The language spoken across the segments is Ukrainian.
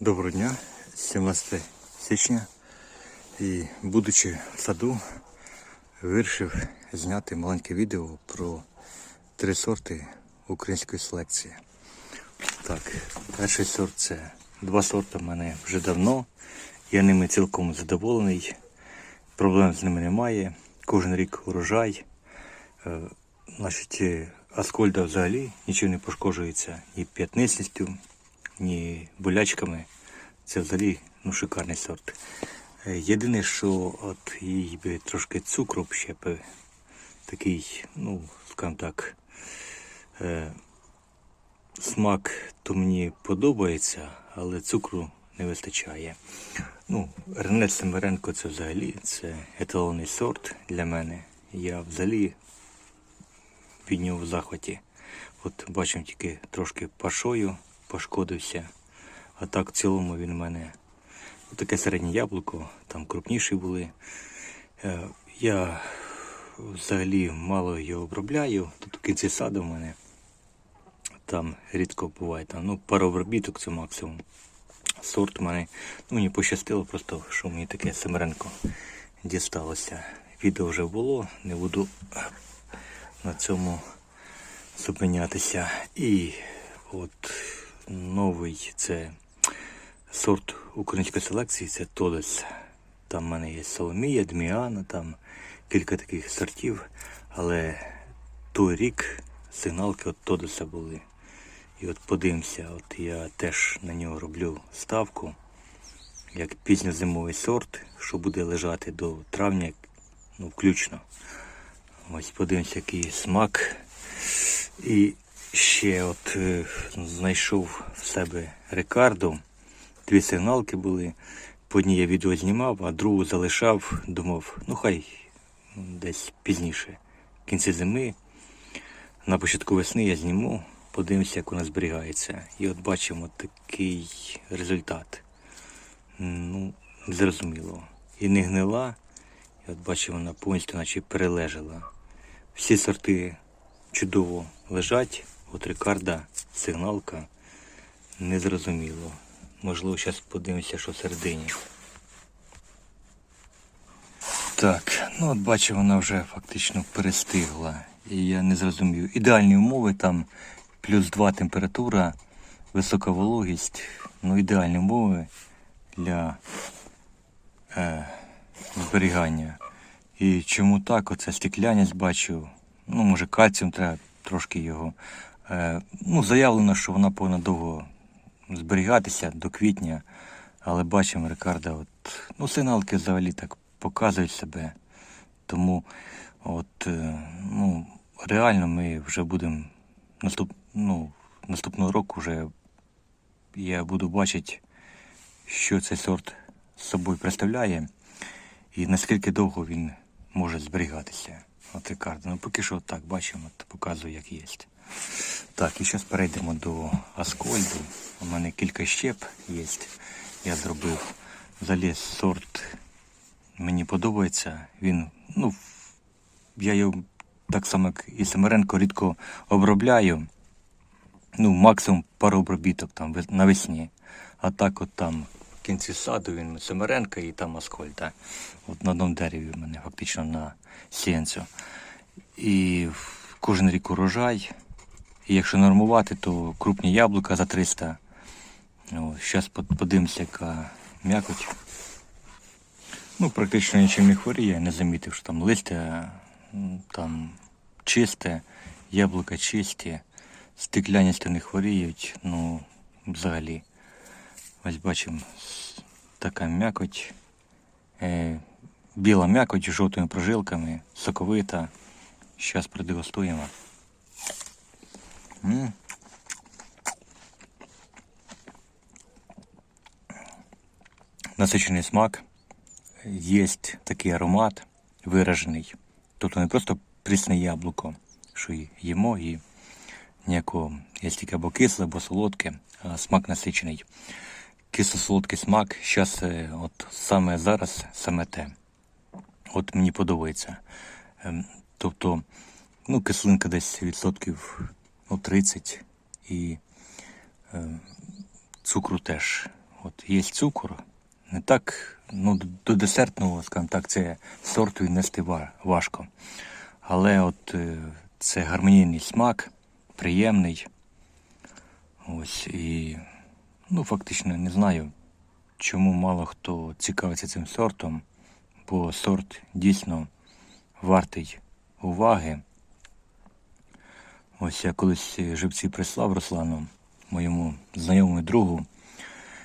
Доброго дня, 17 січня. І будучи в саду, вирішив зняти маленьке відео про три сорти української селекції. Так, перший сорт це два сорти в мене вже давно. Я ними цілком задоволений. Проблем з ними немає. Кожен рік урожай. Е, Значить, е, Аскольда взагалі нічого не пошкоджується ні п'ятнистістю, ні болячками. Це взагалі ну, шикарний сорт. Е, Єдине, що от їй би трошки цукру ще би такий, ну, скажімо так, е, смак то мені подобається, але цукру не вистачає. Ну, Ренет Семеренко це взагалі це еталонний сорт для мене. Я взагалі від нього в захваті. От бачимо тільки трошки пашою пошкодився. А так в цілому він у мене таке середнє яблуко, там крупніші були. Е, Я взагалі мало його обробляю. Тут в кінці саду в мене там рідко буває. Там, ну, пару обробіток це максимум. Сорт у мене. Ну, мені пощастило просто, що мені таке семеренко дісталося. Відео вже було, не буду на цьому зупинятися. І от новий це сорт української селекції, це Тодес. Там в мене є Соломія, Дміана, там кілька таких сортів. Але той рік сигналки от Тодеса були. І от подивимося, от я теж на нього роблю ставку, як пізньозимовий сорт, що буде лежати до травня, ну, включно. Ось подивимося, який смак. І ще от е, знайшов в себе Рикардо. Дві сигналки були. По одній я відео знімав, а другу залишав, думав, ну хай десь пізніше, в кінці зими. На початку весни я зніму, подивимося, як вона зберігається. І от бачимо такий результат. Ну, зрозуміло. І не гнила, і от бачимо, вона повністю наче перележала. Всі сорти чудово лежать. От Рикарда, сигналка, незрозуміло. Можливо, зараз подивимося, що всередині. Так, ну от бачу, вона вже фактично перестигла. І я не зрозумів. Ідеальні умови там плюс 2 температура, висока вологість. Ну, ідеальні умови для е, зберігання. І чому так? Оце стекляність бачу. Ну, може, кальцієм треба трошки його. Е, ну, заявлено, що вона повинна довго зберігатися до квітня. Але бачимо, Рикарда, от, ну, сигналки взагалі так показують себе. Тому от, е, ну, реально ми вже будемо наступ, ну, наступного року вже я буду бачити, що цей сорт з собою представляє і наскільки довго він може зберігатися. От Рикардо. Ну поки що так бачимо, показую, як є. Так, і зараз перейдемо до Аскольду. У мене кілька щеп є. Я зробив взагалі сорт. Мені подобається. Він, ну, я його так само, як і Семеренко, рідко обробляю. Ну, максимум пару обробіток там навесні. А так от там в кінці саду він Семеренко і там Аскольда. От на одному дереві в мене фактично на сіянцю. І кожен рік урожай. І якщо нормувати, то крупні яблука за 300. Зараз подивимося, яка м'якоть. Ну, практично нічим не хворіє, не замітив, що там листя там чисте, яблука чисті, стекляністю не хворіють, ну, взагалі. Ось бачимо така м'якоть, е, біла м'якоть з жовтими прожилками, соковита. Зараз продегустуємо. Насичений смак, є такий аромат виражений. Тобто не просто прісне яблуко, що й- їмо, і ніякого є тільки або кисле, або солодке, а смак насичений. Кисло-солодкий смак, зараз, от саме зараз, саме те. От мені подобається. Ем, Тобто, ну, кислинка десь відсотків ну, 30 і е, цукру теж От є цукор. Не так, ну, до десертного, скажімо так, це сорт віднести ва- важко. Але от е, це гармонійний смак, приємний. Ось і ну, фактично не знаю, чому мало хто цікавиться цим сортом, бо сорт дійсно вартий уваги. Ось я колись живці прислав Руслану, моєму знайомому другу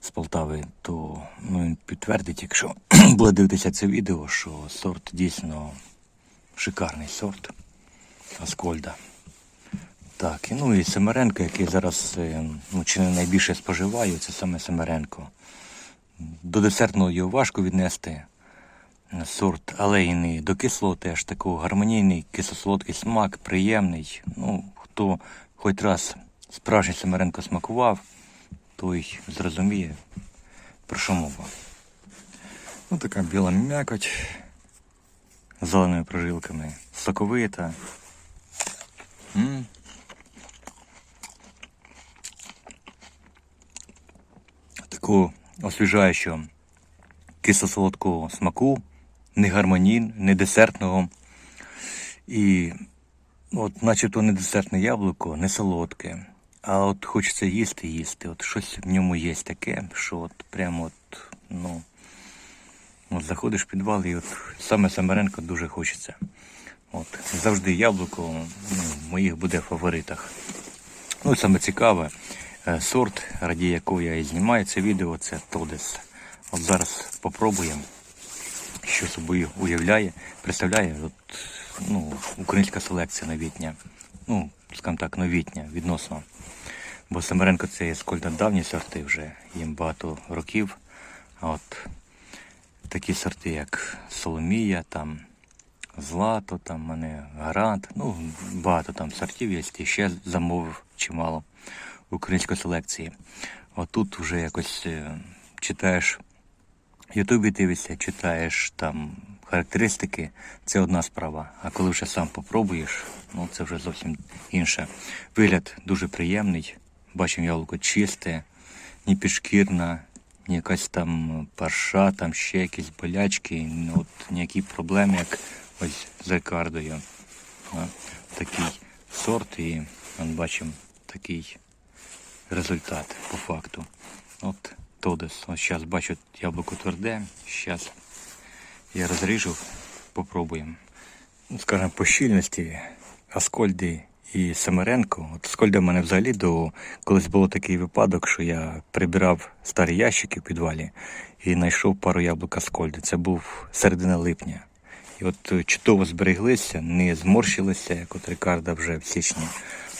з Полтави, то ну, він підтвердить, якщо буде дивитися це відео, що сорт дійсно шикарний сорт Аскольда. Так, ну і Семеренко, який зараз е, ну, чи не найбільше споживаю, це саме Семеренко. До десертного його важко віднести е, сорт, але і не до кислого теж такого гармонійний, кисло-солодкий смак, приємний. Ну, хто хоч раз справжній Семеренко смакував, той зрозуміє, про що мова. Ну, така біла м'якоть з зеленими прожилками, соковита. М. Такого освіжаючого кисло-солодкого смаку, не гармонін, не десертного. І от начебто не десертне яблуко, не солодке. А от хочеться їсти, їсти. От щось в ньому є таке, що от прямо от, ну, от заходиш в підвал і от саме Самаренко дуже хочеться. От, завжди яблуко ну, в моїх буде в фаворитах. Ну саме цікаве, е, сорт, раді якого я і знімаю це відео, це Тодес. От зараз попробуємо, що собою уявляє, представляє от, ну, українська селекція новітня. Ну, скажімо так, новітня відносно. Бо Самаренко це є скольно давні сорти вже, їм багато років. А от такі сорти, як Соломія, там, Злато, там мене Гарант, ну, багато там сортів є, і ще замовив чимало української селекції. Отут вже якось е, читаєш Ютубі дивишся, читаєш там характеристики, це одна справа. А коли вже сам попробуєш, ну це вже зовсім інше. Вигляд дуже приємний. Бачимо яблуко чисте, ні підшкірна, ні якась там парша, там ще якісь болячки, ну, от ніякі проблеми, як ось з Рикардою. А, Такий сорт і он бачимо такий результат по факту. От Тодес. Ось зараз бачу яблуко тверде. Зараз я розріжу, попробуємо. Ну, скажімо, по щільності Аскольди і Семеренко. От Аскольда в мене взагалі до колись було такий випадок, що я прибирав старі ящики в підвалі і знайшов пару яблук Аскольди. Це був середина липня. І от е, чудово збереглися, не зморщилися, як от Рикарда вже в січні,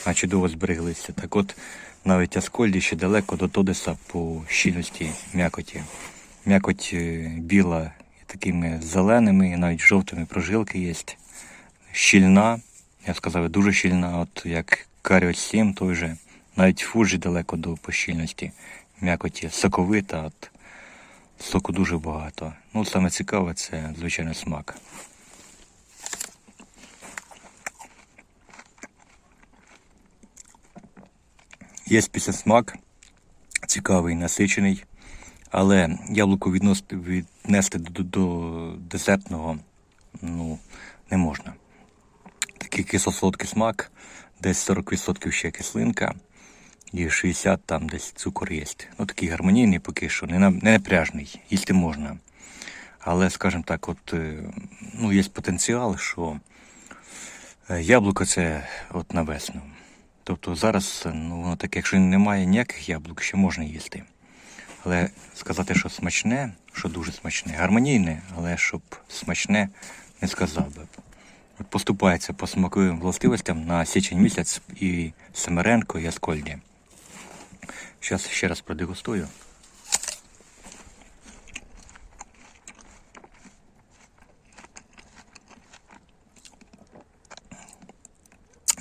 а чудово збереглися. Так от навіть Аскольді ще далеко до Тодеса по щільності м'якоті. М'якоть е, біла такими зеленими, і навіть жовтими прожилки є. Щільна, я сказав, дуже щільна, от як Каріо 7 той же. Навіть фуджі далеко до по щільності. М'якоті соковита, от соку дуже багато. Ну, саме цікаве це, звичайно, смак. Є після смак, цікавий, насичений, але яблуко відносити, віднести до, до десертного ну, не можна. Такий кисло-солодкий смак, десь 40% ще кислинка і 60% там десь цукор є. Ну такий гармонійний поки що, не, напряжний, їсти можна. Але, скажімо так, от, е, ну, є потенціал, що е, яблуко це от на весну. Тобто зараз, ну, воно таке, якщо немає ніяких яблук, ще можна їсти. Але сказати, що смачне, що дуже смачне, гармонійне, але щоб смачне, не сказав би. От поступається по смаковим властивостям на січень місяць і Семеренко, і Аскольді. Зараз ще раз продегустую.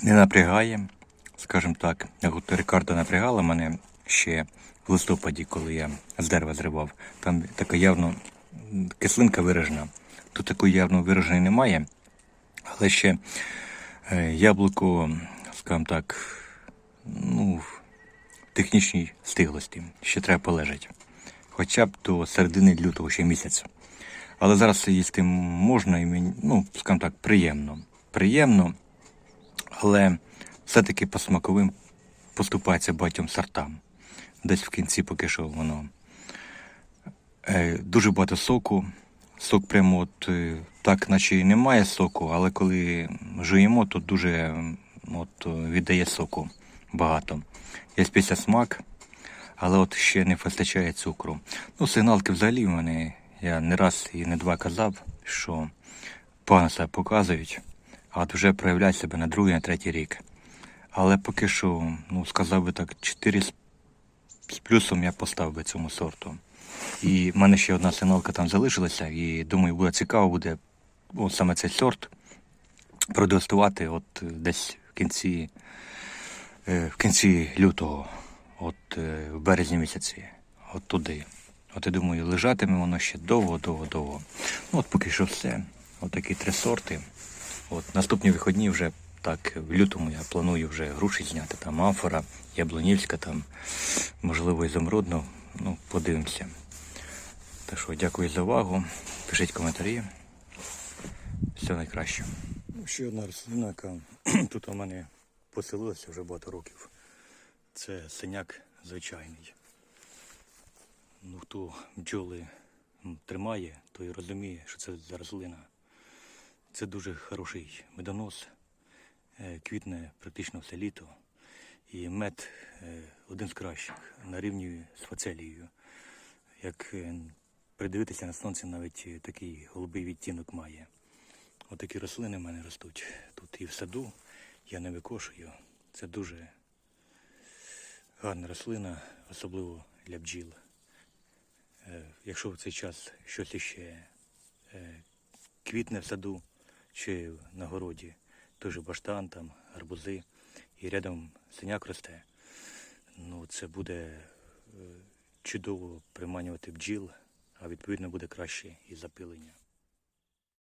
Не напрягає, скажімо так, як Рикардо напрягала мене ще в листопаді, коли я з дерева зривав. Там така явно кислинка виражена. Тут такої явно вираженої немає, але ще е, яблуко, скажімо так, ну, в технічній стиглості. Ще треба полежати. хоча б до середини лютого ще місяця. Але зараз їсти можна і мені, ну, скажімо так, приємно. Приємно, але все-таки по смаковим поступається багатьом сортам. Десь в кінці поки що воно е, дуже багато соку. Сок прямо от е, так, наче і немає соку, але коли жуємо, то дуже от, е, віддає соку багато. Є після смак, але от ще не вистачає цукру. Ну, сигналки взагалі в мене, я не раз і не два казав, що погано себе показують, а от вже проявляють себе на другий, на третій рік. Але поки що, ну, сказав би так, 4 з плюсом я поставив би цьому сорту. І в мене ще одна сигналка там залишилася, і думаю, буде цікаво буде от саме цей сорт продегустувати от е, десь в кінці, е, в кінці лютого, от е, в березні місяці, от туди. От я думаю, лежатиме воно ще довго, довго, довго. Ну от поки що все. От три сорти. От наступні вихідні вже так, в лютому я планую вже груші зняти, там амфора, яблунівська, там, можливо, ізумрудну. Ну, подивимося. Так що дякую за увагу. Пишіть коментарі. Все найкраще. Ще одна рослина, яка тут у мене поселилася вже багато років. Це синяк звичайний. Ну, хто бджоли тримає, той розуміє, що це за рослина. Це дуже хороший медонос, квітне практично все літо. І мед е, один з кращих на рівні з фацелією. Як е, придивитися на сонце, навіть е, такий голубий відтінок має. Отакі рослини в мене ростуть тут і в саду. Я не викошую. Це дуже гарна рослина, особливо для бджіл. Е, Якщо в цей час щось іще е, квітне в саду чи на городі, той же баштан, там, гарбузи, і рядом синяк росте, ну це буде е, чудово приманювати бджіл, а відповідно буде краще і запилення.